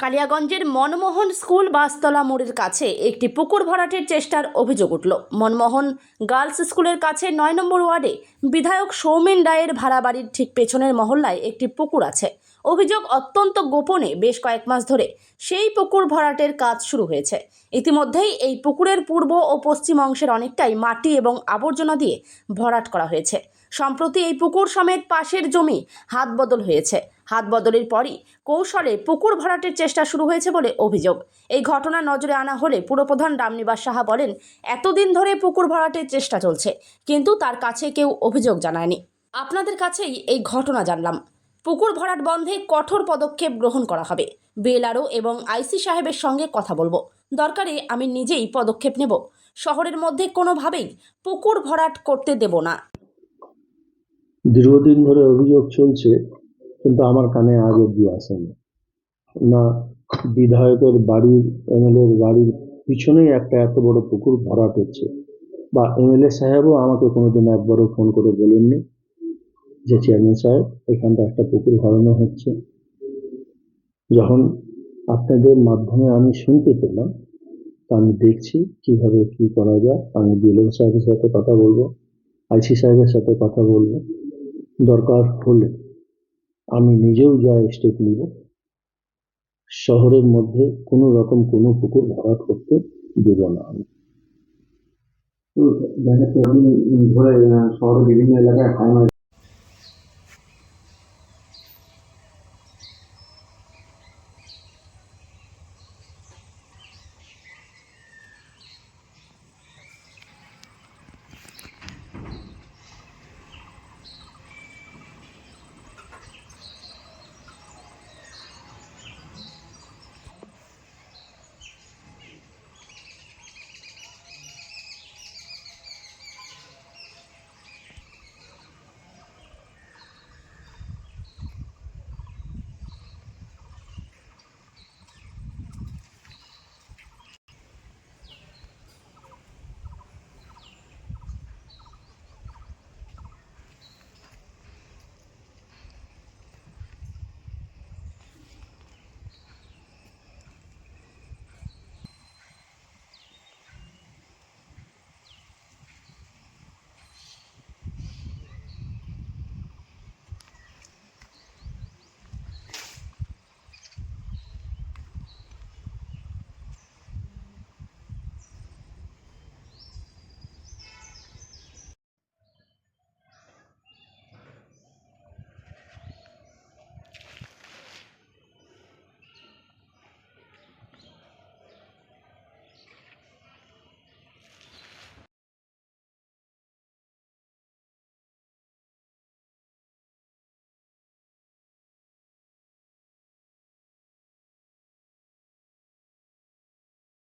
কালিয়াগঞ্জের Manmohan school Bastala মোড়ের কাছে একটি পুকুর ভরাটের চেষ্টার অভিযোগ উঠল। মনমোহন গার্লস স্কুলের কাছে নয় নম্বর ওয়ার্ডে বিধায়ক সৌমেন রায়ের ভাড়া বাড়ির ঠিক পেছনের মহল্লায় একটি পুকুর আছে। অভিযোগ অত্যন্ত গোপনে বেশ কয়েক মাস ধরে সেই পুকুর ভরাটের কাজ শুরু হয়েছে। ইতিমধ্যেই এই পুকুরের পূর্ব ও পশ্চিম অংশের অনেকটাই মাটি এবং আবর্জনা দিয়ে ভরাট করা হয়েছে। সম্প্রতি এই পুকুর সমেত পাশের জমি হাত বদল হয়েছে। হাত বদলের পরই কৌশলে পুকুর ভরাটের চেষ্টা শুরু হয়েছে বলে অভিযোগ। এই ঘটনা নজরে আনা হলে পুরপ্রধান রামনিবাস সাহা বলেন, এতদিন ধরে পুকুর ভরাটের চেষ্টা চলছে, কিন্তু তার কাছে কেউ অভিযোগ জানায়নি। আপনাদের কাছেই এই ঘটনা জানলাম। পুকুর ভরাট বন্ধে কঠোর পদক্ষেপ গ্রহণ করা হবে। বিএলআরও এবং আইসি সাহেবের সঙ্গে কথা বলব। দরকারে আমি নিজেই পদক্ষেপ নেব। শহরের মধ্যে কোনোভাবেই পুকুর ভরাট করতে দেব না। দীর্ঘদিন ধরে অভিযোগ চলছে কিন্তু আমার কানে আজ অব্দি আসেনি। না, বিধায়কের বাড়ির, এমএলএর বাড়ির পিছনেই একটা এত বড় পুকুর ভরাট হচ্ছে বা এমএলএ সাহেবও আমাকে কোনোদিন একবারও ফোন করে বলেননি যে চেয়ারম্যান সাহেব, এখানটা একটা পুকুর ভরানো হচ্ছে। যখন আপনাদের মাধ্যমে আমি শুনতে পেলাম, তা আমি দেখছি কীভাবে কি করা যায়। আমি বিএলও সাহেবের সাথে কথা বলব, আইসি সাহেবের সাথে কথা বলব। দরকার হলে আমি নিজেও যা স্টেপ নিব। শহরের মধ্যে কোনো রকম কোনো পুকুর ভরাট করতে দেব না আমি। আহ, শহরের বিভিন্ন এলাকায়